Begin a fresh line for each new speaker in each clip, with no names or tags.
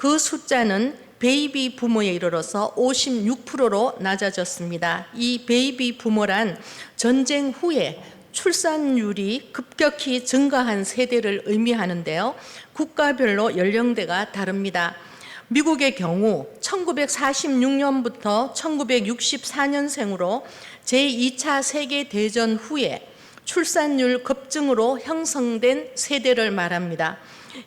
그 숫자는 베이비 부모에 이르러서 56%로 낮아졌습니다. 이 베이비 부모란 전쟁 후에 출산율이 급격히 증가한 세대를 의미하는데요. 국가별로 연령대가 다릅니다. 미국의 경우 1946년부터 1964년생으로 제2차 세계대전 후에 출산율 급증으로 형성된 세대를 말합니다.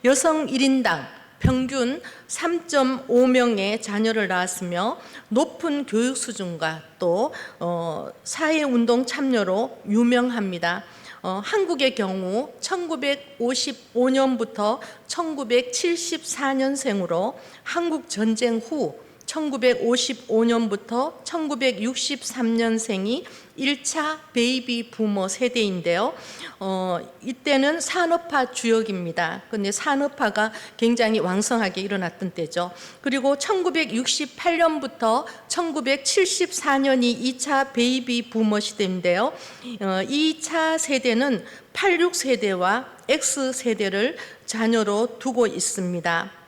여성 1인당 평균 3.5명의 자녀를 낳았으며 높은 교육 수준과 또 어, 사회운동 참여로 유명합니다. 어, 한국의 경우 1955년부터 1974년생으로 한국 전쟁 후 1955년부터 1963년생이 1차 베이비 부모 세대인데요. 어, 이때는 산업화 주역입니다. 근데 산업화가 굉장히 왕성하게 일어났던 때죠. 그리고 1968년부터 1974년이 2차 베이비 부모 시대인데요. 어, 2차 세대는 86세대와 X세대를 자녀로 두고 있습니다.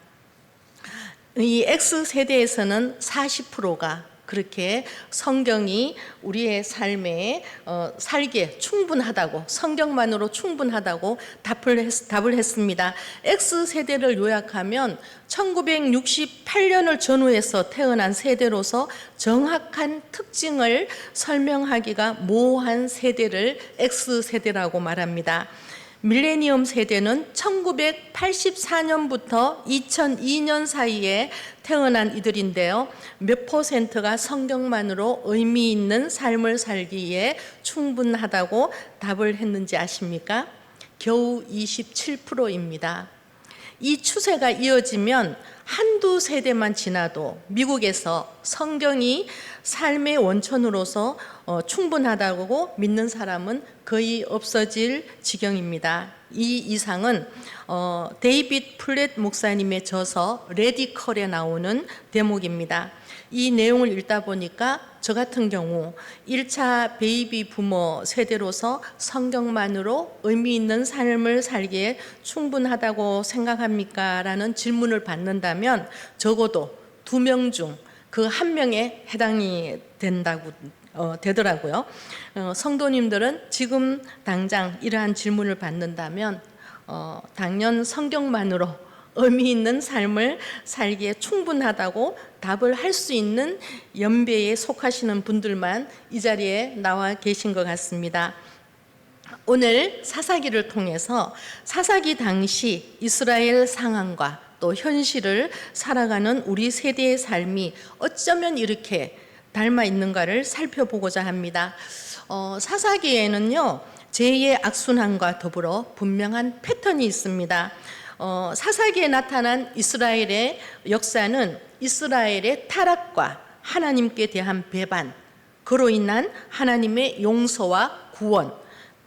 이 X세대에서는 40%가 그렇게 성경이 우리의 삶에 어, 살기에 충분하다고 성경만으로 충분하다고 답을, 했, 답을 했습니다. X세대를 요약하면 1968년을 전후해서 태어난 세대로서 정확한 특징을 설명하기가 모호한 세대를 X세대라고 말합니다. 밀레니엄 세대는 1984년부터 2002년 사이에 태어난 이들인데요. 몇 퍼센트가 성경만으로 의미 있는 삶을 살기에 충분하다고 답을 했는지 아십니까? 겨우 27%입니다. 이 추세가 이어지면 한두 세대만 지나도 미국에서 성경이 삶의 원천으로서 어, 충분하다고 믿는 사람은 거의 없어질 지경입니다. 이 이상은 어, 데이빗 플랫 목사님의 저서 레디컬에 나오는 대목입니다. 이 내용을 읽다 보니까 저 같은 경우 1차 베이비 부모 세대로서 성경만으로 의미 있는 삶을 살기에 충분하다고 생각합니까? 라는 질문을 받는다면 적어도 두 명 중 그 한 명에 해당이 된다고 어, 되더라고요. 어, 성도님들은 지금 당장 이러한 질문을 받는다면 어, 당연 성경만으로 의미 있는 삶을 살기에 충분하다고 답을 할 수 있는 연배에 속하시는 분들만 이 자리에 나와 계신 것 같습니다. 오늘 사사기를 통해서 사사기 당시 이스라엘 상황과 또 현실을 살아가는 우리 세대의 삶이 어쩌면 이렇게 닮아 있는가를 살펴보고자 합니다. 어, 사사기에는요, 제2의 악순환과 더불어 분명한 패턴이 있습니다. 어, 사사기에 나타난 이스라엘의 역사는 이스라엘의 타락과 하나님께 대한 배반, 그로 인한 하나님의 용서와 구원,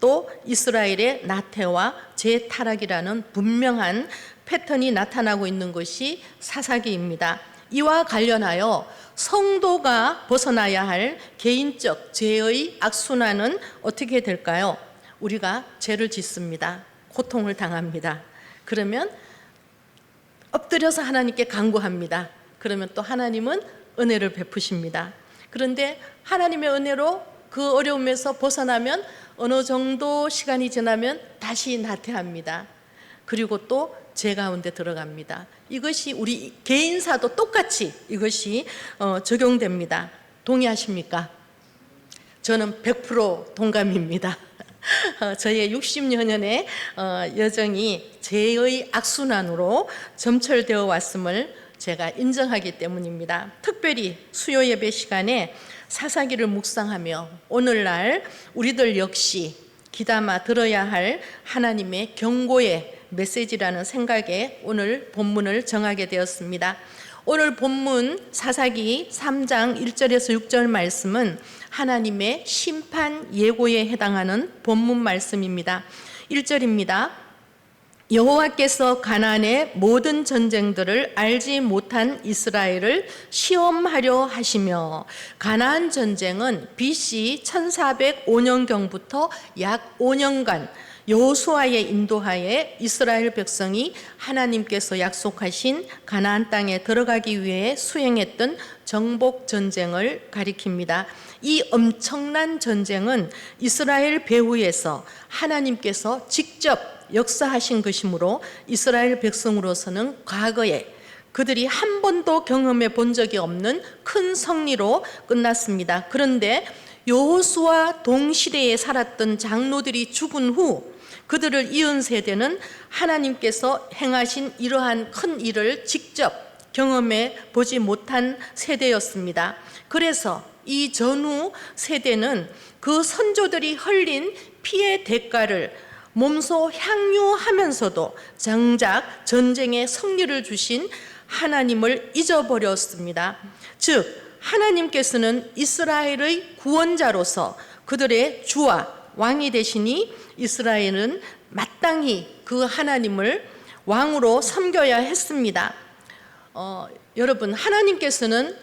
또 이스라엘의 나태와 재타락이라는 분명한 패턴이 나타나고 있는 것이 사사기입니다. 이와 관련하여 성도가 벗어나야 할 개인적 죄의 악순환은 어떻게 될까요? 우리가 죄를 짓습니다. 고통을 당합니다. 그러면 엎드려서 하나님께 간구합니다. 그러면 또 하나님은 은혜를 베푸십니다. 그런데 하나님의 은혜로 그 어려움에서 벗어나면 어느 정도 시간이 지나면 다시 나태합니다. 그리고 또죄 가운데 들어갑니다. 이것이 우리 개인사도 똑같이 이것이 어, 적용됩니다. 동의하십니까? 저는 100% 동감입니다. 어, 저의 60여 년의 어, 여정이 죄의 악순환으로 점철되어 왔음을 제가 인정하기 때문입니다. 특별히 수요 예배 시간에 사사기를 묵상하며 오늘날 우리들 역시 기담아 들어야 할 하나님의 경고의 메시지라는 생각에 오늘 본문을 정하게 되었습니다. 오늘 본문 사사기 3장 1절에서 6절 말씀은 하나님의 심판 예고에 해당하는 본문 말씀입니다. 1절입니다. 여호와께서 가나안의 모든 전쟁들을 알지 못한 이스라엘을 시험하려 하시며 가나안 전쟁은 BC 1405년경부터 약 5년간 여호수아의 인도하에 이스라엘 백성이 하나님께서 약속하신 가나안 땅에 들어가기 위해 수행했던 정복 전쟁을 가리킵니다. 이 엄청난 전쟁은 이스라엘 배후에서 하나님께서 직접 역사하신 것이므로 이스라엘 백성으로서는 과거에 그들이 한 번도 경험해 본 적이 없는 큰 승리로 끝났습니다. 그런데 여호수아 동시대에 살았던 장로들이 죽은 후 그들을 이은 세대는 하나님께서 행하신 이러한 큰 일을 직접 경험해 보지 못한 세대였습니다. 그래서 이 전후 세대는 그 선조들이 흘린 피의 대가를 몸소 향유하면서도 정작 전쟁에 승리를 주신 하나님을 잊어버렸습니다. 즉 하나님께서는 이스라엘의 구원자로서 그들의 주와 왕이 되시니 이스라엘은 마땅히 그 하나님을 왕으로 섬겨야 했습니다. 어, 여러분 하나님께서는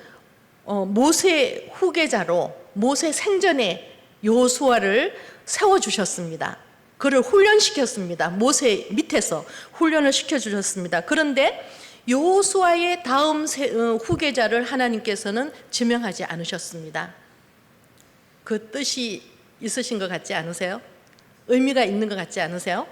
어, 모세 후계자로 모세 생전에 요수아를 세워 주셨습니다. 그를 훈련시켰습니다. 모세 밑에서 훈련을 시켜 주셨습니다. 그런데 요수아의 다음 세, 어, 후계자를 하나님께서는 지명하지 않으셨습니다. 그 뜻이 있으신 것 같지 않으세요? 의미가 있는 것 같지 않으세요?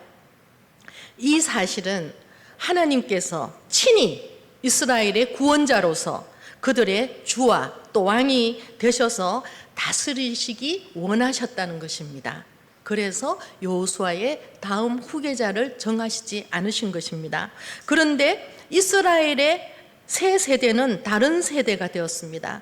이 사실은 하나님께서 친히 이스라엘의 구원자로서 그들의 주와 또 왕이 되셔서 다스리시기 원하셨다는 것입니다. 그래서 여호수아의 다음 후계자를 정하시지 않으신 것입니다. 그런데 이스라엘의 새 세대는 다른 세대가 되었습니다.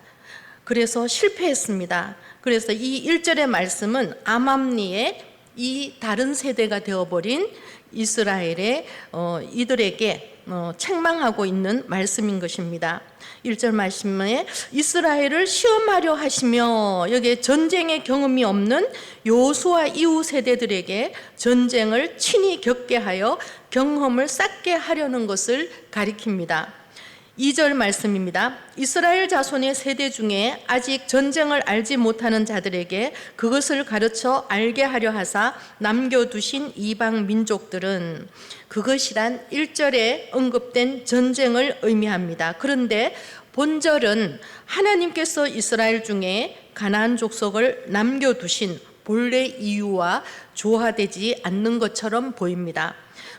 그래서 실패했습니다. 그래서 이 1절의 말씀은 아맘리의 이 다른 세대가 되어버린 이스라엘의 어, 이들에게 어, 책망하고 있는 말씀인 것입니다. 1절 말씀에 이스라엘을 시험하려 하시며 여기에 전쟁의 경험이 없는 요수와 이후 세대들에게 전쟁을 친히 겪게 하여 경험을 쌓게 하려는 것을 가리킵니다. 2절 말씀입니다. 이스라엘 자손의 세대 중에 아직 전쟁을 알지 못하는 자들에게 그것을 가르쳐 알게 하려 하사 남겨두신 이방 민족들은 그것이란 1절에 언급된 전쟁을 의미합니다. 그런데 본절은 하나님께서 이스라엘 중에 가나안 족속을 남겨두신 본래 이유와 조화되지 않는 것처럼 보입니다.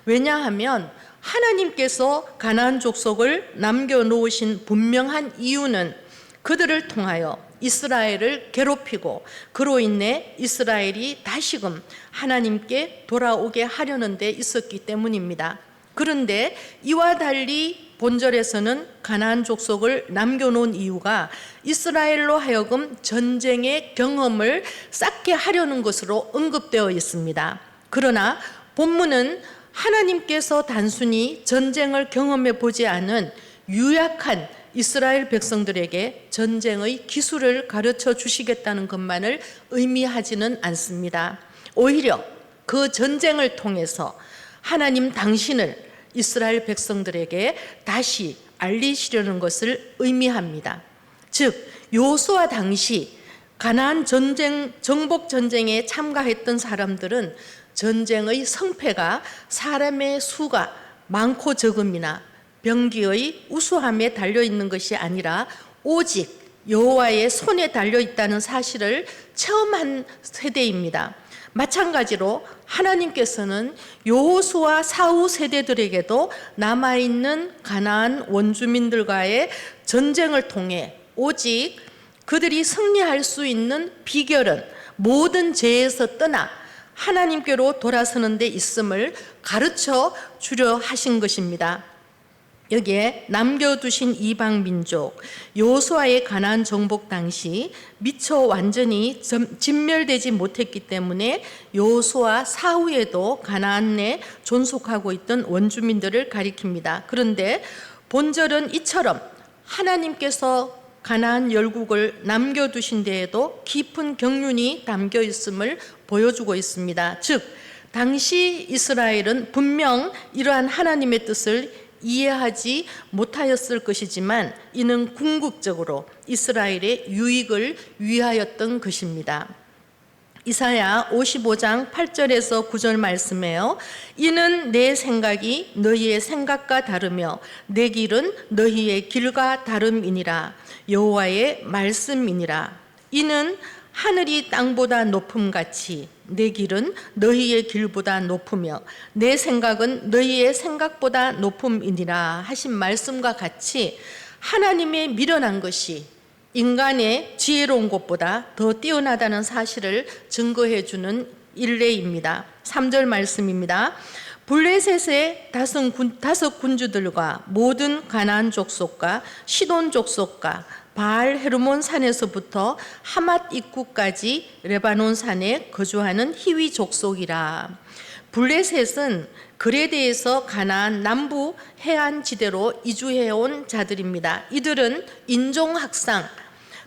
왜냐하면 하나님께서 가나안 족속을 남겨 놓으신 분명한 이유는 그들을 통하여 이스라엘을 괴롭히고 그로 인해 이스라엘이 다시금 하나님께 돌아오게 하려는 데 있었기 때문입니다. 그런데 이와 달리 본절에서는 가나안 족속을 남겨놓은 이유가 이스라엘로 하여금 전쟁의 경험을 쌓게 하려는 것으로 언급되어 있습니다. 그러나 본문은 하나님께서 단순히 전쟁을 경험해 보지 않은 유약한 이스라엘 백성들에게 전쟁의 기술을 가르쳐 주시겠다는 것만을 의미하지는 않습니다. 오히려 그 전쟁을 통해서 하나님 당신을 이스라엘 백성들에게 다시 알리시려는 것을 의미합니다. 즉 요수와 당시 가나안 전쟁 정복 전쟁에 참가했던 사람들은 전쟁의 성패가 사람의 수가 많고 적음이나 병기의 우수함에 달려 있는 것이 아니라 오직 여호와의 손에 달려 있다는 사실을 체험한 세대입니다. 마찬가지로 하나님께서는 여호수아 사후 세대들에게도 남아 있는 가나안 원주민들과의 전쟁을 통해 오직 그들이 승리할 수 있는 비결은 모든 죄에서 떠나 하나님께로 돌아서는 데 있음을 가르쳐 주려 하신 것입니다. 여기에 남겨두신 이방 민족 요수아의 가나안 정복 당시 미처 완전히 진멸되지 못했기 때문에 요수아 사후에도 가나안 내 존속하고 있던 원주민들을 가리킵니다. 그런데 본절은 이처럼 하나님께서 가나안 열국을 남겨두신 데에도 깊은 경륜이 담겨 있음을 보여주고 있습니다. 즉 당시 이스라엘은 분명 이러한 하나님의 뜻을 이해하지 못하였을 것이지만 이는 궁극적으로 이스라엘의 유익을 위하였던 것입니다. 이사야 55장 8절에서 9절 말씀에요. 이는 내 생각이 너희의 생각과 다르며 내 길은 너희의 길과 다름이니라. 여호와의 말씀이니라. 이는 하늘이 땅보다 높음 같이 내 길은 너희의 길보다 높으며 내 생각은 너희의 생각보다 높음이니라 하신 말씀과 같이 하나님의 미련한 것이 인간의 지혜로운 것보다 더 뛰어나다는 사실을 증거해 주는 일례입니다. 3절 말씀입니다. 블레셋의 다섯, 군, 다섯 군주들과 모든 가나안 족속과 시돈 족속과 바알 헤르몬 산에서부터 하맛 입구까지 레바논 산에 거주하는 히위 족속이라. 블레셋은 그레데에서 가나안 남부 해안 지대로 이주해 온 자들입니다. 이들은 인종 학상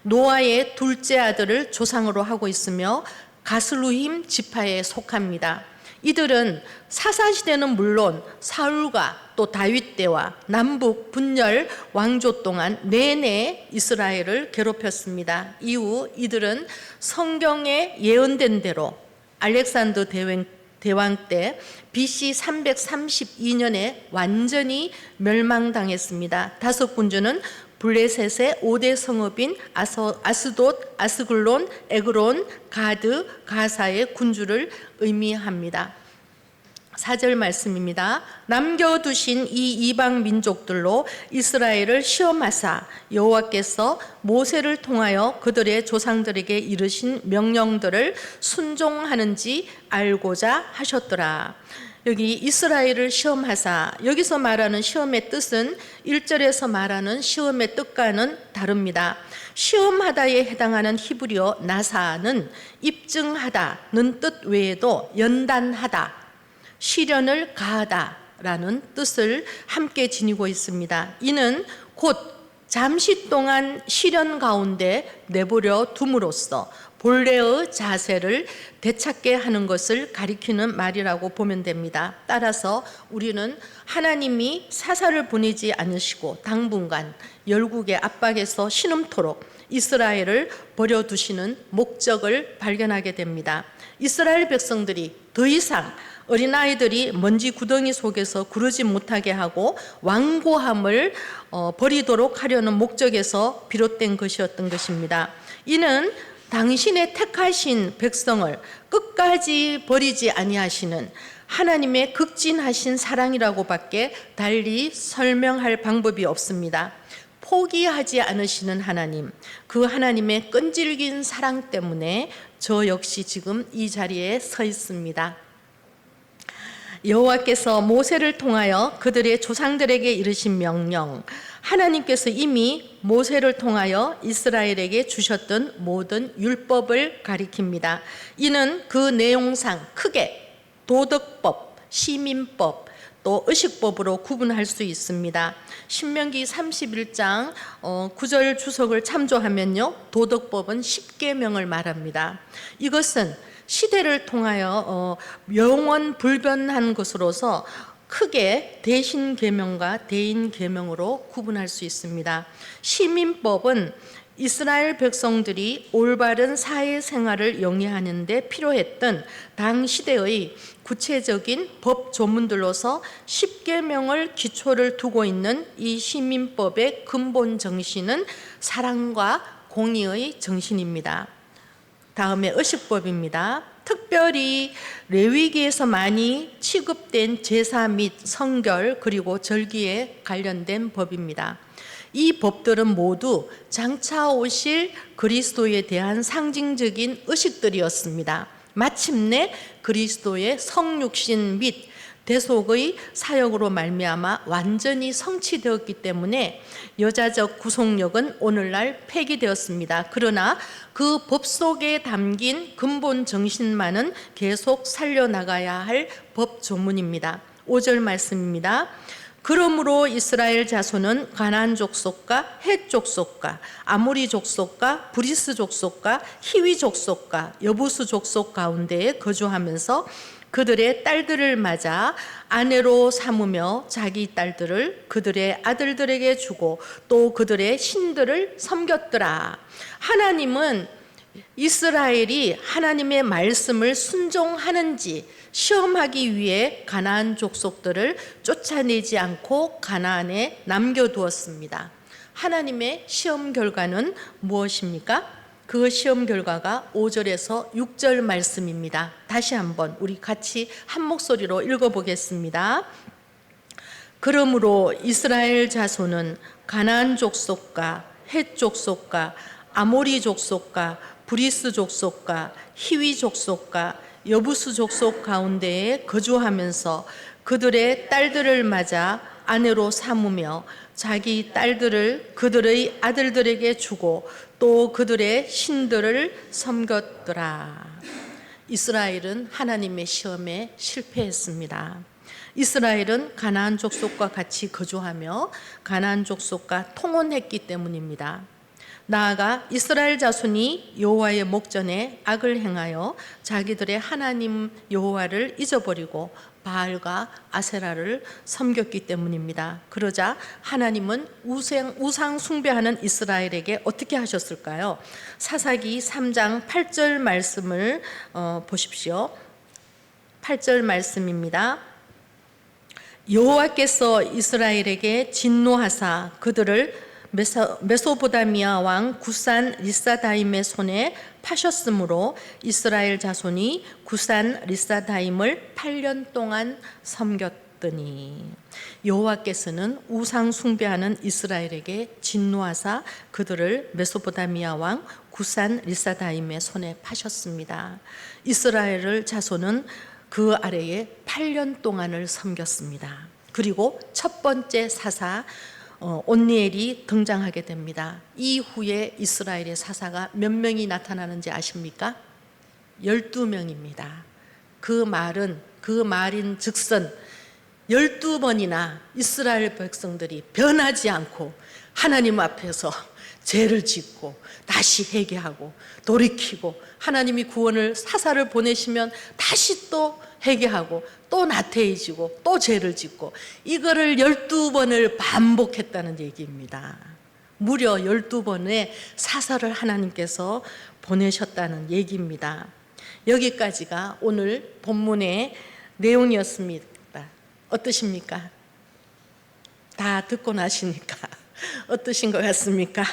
노아의 둘째 아들을 조상으로 하고 있으며 가슬루힘 지파에 속합니다. 이들은 사사 시대는 물론 사울과 또 다윗 때와 남북 분열 왕조 동안 내내 이스라엘을 괴롭혔습니다. 이후 이들은 성경에 예언된 대로 알렉산더 대왕, 대왕 때 BC 332년에 완전히 멸망당했습니다. 다섯 군주는 블레셋의 5대 성읍인 아서, 아스돗, 아스글론, 에그론, 가드, 가사의 군주를 의미합니다. 사절 말씀입니다. 남겨두신 이 이방 민족들로 이스라엘을 시험하사 여호와께서 모세를 통하여 그들의 조상들에게 이르신 명령들을 순종하는지 알고자 하셨더라. 여기 이스라엘을 시험하사 여기서 말하는 시험의 뜻은 1절에서 말하는 시험의 뜻과는 다릅니다. 시험하다에 해당하는 히브리어 나사는 입증하다는 뜻 외에도 연단하다, 시련을 가하다라는 뜻을 함께 지니고 있습니다. 이는 곧 잠시 동안 시련 가운데 내버려 둠으로써 본래의 자세를 되찾게 하는 것을 가리키는 말이라고 보면 됩니다. 따라서 우리는 하나님이 사사를 보내지 않으시고 당분간 열국의 압박에서 신음토록 이스라엘을 버려두시는 목적을 발견하게 됩니다. 이스라엘 백성들이 더 이상 어린아이들이 먼지 구덩이 속에서 구르지 못하게 하고 완고함을 어, 버리도록 하려는 목적에서 비롯된 것이었던 것입니다. 이는 당신의 택하신 백성을 끝까지 버리지 아니하시는 하나님의 극진하신 사랑이라고밖에 달리 설명할 방법이 없습니다. 포기하지 않으시는 하나님, 그 하나님의 끈질긴 사랑 때문에 저 역시 지금 이 자리에 서 있습니다. 여호와께서 모세를 통하여 그들의 조상들에게 이르신 명령, 하나님께서 이미 모세를 통하여 이스라엘에게 주셨던 모든 율법을 가리킵니다. 이는 그 내용상 크게 도덕법, 시민법, 또 의식법으로 구분할 수 있습니다. 신명기 31장 9절 주석을 참조하면요. 도덕법은 10계명을 말합니다. 이것은 시대를 통하여 어, 영원 불변한 것으로서 크게 대신 계명과 대인 계명으로 구분할 수 있습니다. 시민법은 이스라엘 백성들이 올바른 사회 생활을 영위하는 데 필요했던 당 시대의 구체적인 법 조문들로서 10계명을 기초를 두고 있는 이 시민법의 근본 정신은 사랑과 공의의 정신입니다. 다음에 의식법입니다. 특별히 레위기에서 많이 취급된 제사 및 성결 그리고 절기에 관련된 법입니다. 이 법들은 모두 장차 오실 그리스도에 대한 상징적인 의식들이었습니다. 마침내 그리스도의 성육신 및 대속의 사역으로 말미암아 완전히 성취되었기 때문에 여자적 구속력은 오늘날 폐기되었습니다. 그러나 그 법 속에 담긴 근본 정신만은 계속 살려나가야 할 법 조문입니다. 5절 말씀입니다. 그러므로 이스라엘 자손은 가나안 족속과 헷 족속과 아모리 족속과 브리스 족속과 히위 족속과 여부수 족속 가운데에 거주하면서 그들의 딸들을 맞아 아내로 삼으며 자기 딸들을 그들의 아들들에게 주고 또 그들의 신들을 섬겼더라. 하나님은 이스라엘이 하나님의 말씀을 순종하는지 시험하기 위해 가나안 족속들을 쫓아내지 않고 가나안에 남겨두었습니다. 하나님의 시험 결과는 무엇입니까? 그 시험 결과가 5절에서 6절 말씀입니다. 다시 한번 우리 같이 한 목소리로 읽어보겠습니다. 그러므로 이스라엘 자손은 가나안 족속과 헷 족속과 아모리 족속과 브리스 족속과 히위 족속과 여부수 족속 가운데에 거주하면서 그들의 딸들을 맞아 아내로 삼으며 자기 딸들을 그들의 아들들에게 주고 또 그들의 신들을 섬겼더라. 이스라엘은 하나님의 시험에 실패했습니다. 이스라엘은 가나안 족속과 같이 거주하며 가나안 족속과 통혼했기 때문입니다. 나아가 이스라엘 자손이 여호와의 목전에 악을 행하여 자기들의 하나님 여호와를 잊어버리고 바알과 아세라를 섬겼기 때문입니다. 그러자 하나님은 우상, 우상 숭배하는 이스라엘에게 어떻게 하셨을까요? 사사기 3장 8절 말씀을 어, 보십시오. 8절 말씀입니다. 여호와께서 이스라엘에게 진노하사 그들을 메소, 메소 보다미아 왕 구산 리사다임의 손에 파셨으므로 이스라엘 자손이 구산 리사다임을 8년 동안 섬겼더니 여호와께서는 우상 숭배하는 이스라엘에게 진노하사 그들을 메소보다미아 왕 구산 리사다임의 손에 파셨습니다. 이스라엘을 자손은 그 아래에 8년 동안을 섬겼습니다. 그리고 첫 번째 사사 어, 온니엘이 등장하게 됩니다. 이후에 이스라엘의 사사가 몇 명이 나타나는지 아십니까? 12명입니다. 그 말은 그 말인 즉선 12번이나 이스라엘 백성들이 변하지 않고 하나님 앞에서 죄를 짓고 다시 회개하고 돌이키고 하나님이 구원을 사사를 보내시면 다시 또 회개하고 또 나태해지고 또 죄를 짓고 이거를 12번을 반복했다는 얘기입니다. 무려 12번의 사사를 하나님께서 보내셨다는 얘기입니다. 여기까지가 오늘 본문의 내용이었습니다. 어떠십니까? 다 듣고 나시니까 어떠신 것 같습니까?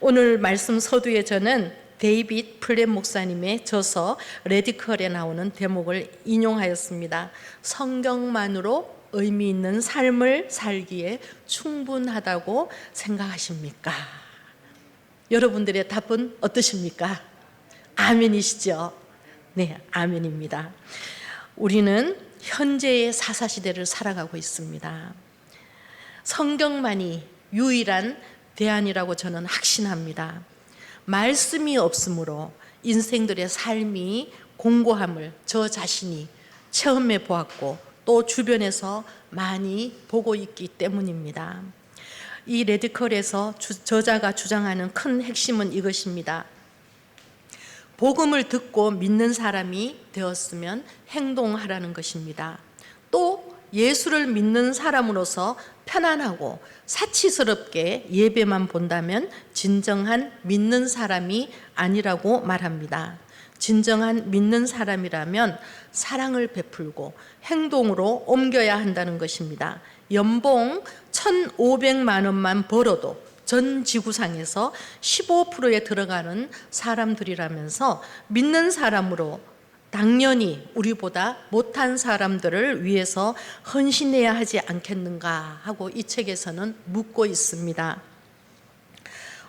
오늘 말씀 서두에 저는 데이빗 플랫 목사님의 저서 레디컬에 나오는 대목을 인용하였습니다. 성경만으로 의미 있는 삶을 살기에 충분하다고 생각하십니까? 여러분들의 답은 어떠십니까? 아멘이시죠? 네, 아멘입니다. 우리는 현재의 사사시대를 살아가고 있습니다. 성경만이 유일한 대안이라고 저는 확신합니다. 말씀이 없으므로 인생들의 삶이 공고함을 저 자신이 체험해 보았고 또 주변에서 많이 보고 있기 때문입니다. 이 레디컬에서 주, 저자가 주장하는 큰 핵심은 이것입니다. 복음을 듣고 믿는 사람이 되었으면 행동하라는 것입니다. 또 예수를 믿는 사람으로서 편안하고 사치스럽게 예배만 본다면 진정한 믿는 사람이 아니라고 말합니다. 진정한 믿는 사람이라면 사랑을 베풀고 행동으로 옮겨야 한다는 것입니다. 연봉 1,500만 원만 벌어도 전 지구상에서 15%에 들어가는 사람들이라면서 믿는 사람으로 당연히 우리보다 못한 사람들을 위해서 헌신해야 하지 않겠는가 하고 이 책에서는 묻고 있습니다.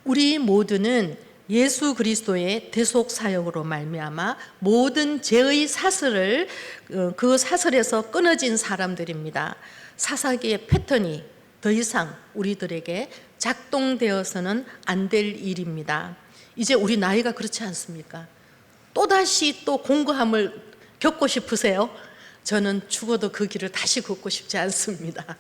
우리 모두는 예수 그리스도의 대속 사역으로 말미암아 모든 죄의 사슬을 어, 그 사슬에서 끊어진 사람들입니다. 사사기의 패턴이 더 이상 우리들에게 작동되어서는 안 될 일입니다. 이제 우리 나이가 그렇지 않습니까? 또다시 또 공고함을 겪고 싶으세요? 저는 죽어도 그 길을 다시 걷고 싶지 않습니다.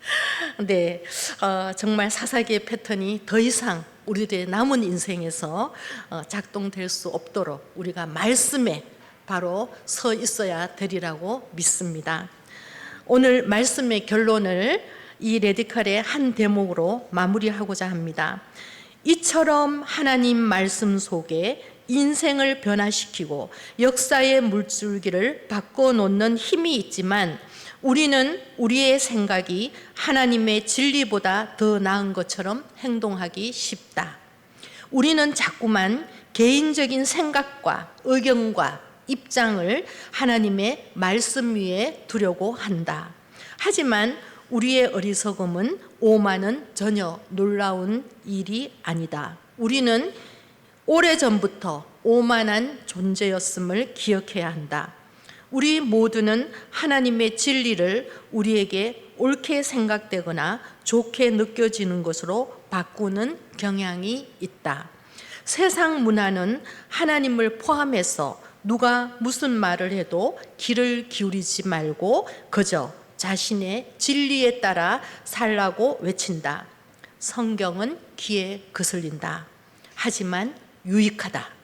네, 어, 정말 사사기의 패턴이 더 이상 우리들의 남은 인생에서 어, 작동될 수 없도록 우리가 말씀에 바로 서 있어야 되리라고 믿습니다. 오늘 말씀의 결론을 이 레디컬의 한 대목으로 마무리하고자 합니다. 이처럼 하나님 말씀 속에 인생을 변화시키고 역사의 물줄기를 바꿔놓는 힘이 있지만 우리는 우리의 생각이 하나님의 진리보다 더 나은 것처럼 행동하기 쉽다. 우리는 자꾸만 개인적인 생각과 의견과 입장을 하나님의 말씀 위에 두려고 한다. 하지만 우리의 어리석음은 오만은 전혀 놀라운 일이 아니다. 우리는 오래전부터 오만한 존재였음을 기억해야 한다. 우리 모두는 하나님의 진리를 우리에게 옳게 생각되거나 좋게 느껴지는 것으로 바꾸는 경향이 있다. 세상 문화는 하나님을 포함해서 누가 무슨 말을 해도 귀를 기울이지 말고 그저 자신의 진리에 따라 살라고 외친다. 성경은 귀에 거슬린다. 하지만 유익하다.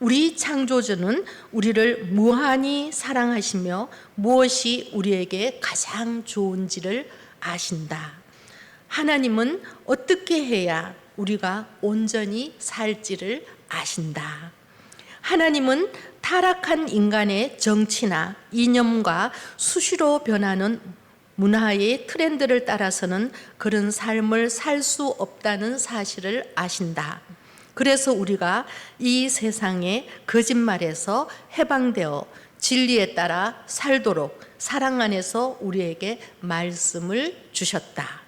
우리 창조주는 우리를 무한히 사랑하시며 무엇이 우리에게 가장 좋은지를 아신다. 하나님은 어떻게 해야 우리가 온전히 살지를 아신다. 하나님은 타락한 인간의 정치나 이념과 수시로 변하는 문화의 트렌드를 따라서는 그런 삶을 살 수 없다는 사실을 아신다. 그래서 우리가 이 세상의 거짓말에서 해방되어 진리에 따라 살도록 사랑 안에서 우리에게 말씀을 주셨다.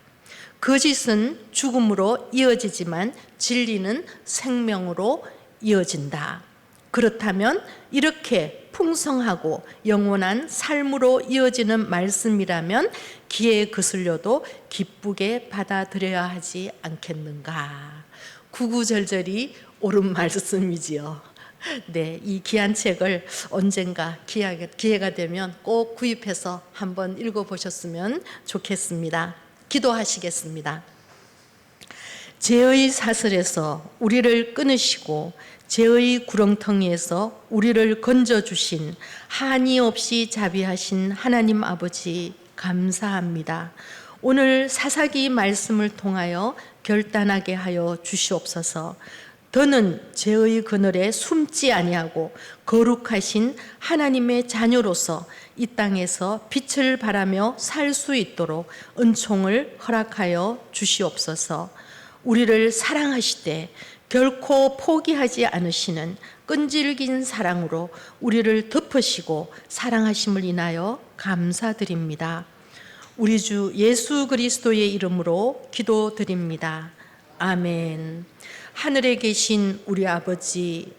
거짓은 죽음으로 이어지지만 진리는 생명으로 이어진다. 그렇다면 이렇게 풍성하고 영원한 삶으로 이어지는 말씀이라면 귀에 거슬려도 기쁘게 받아들여야 하지 않겠는가. 구구절절이 옳은 말씀이지요. 네, 이 귀한 책을 언젠가 기회가 되면 꼭 구입해서 한번 읽어보셨으면 좋겠습니다. 기도하시겠습니다. 죄의 사슬에서 우리를 끊으시고 죄의 구렁텅이에서 우리를 건져주신 한이 없이 자비하신 하나님 아버지 감사합니다. 오늘 사사기 말씀을 통하여 결단하게 하여 주시옵소서. 더는 죄의 그늘에 숨지 아니하고 거룩하신 하나님의 자녀로서 이 땅에서 빛을 발하며 살 수 있도록 은총을 허락하여 주시옵소서. 우리를 사랑하시되 결코 포기하지 않으시는 끈질긴 사랑으로 우리를 덮으시고 사랑하심을 인하여 감사드립니다. 우리 주 예수 그리스도의 이름으로 기도드립니다. 아멘. 하늘에 계신 우리 아버지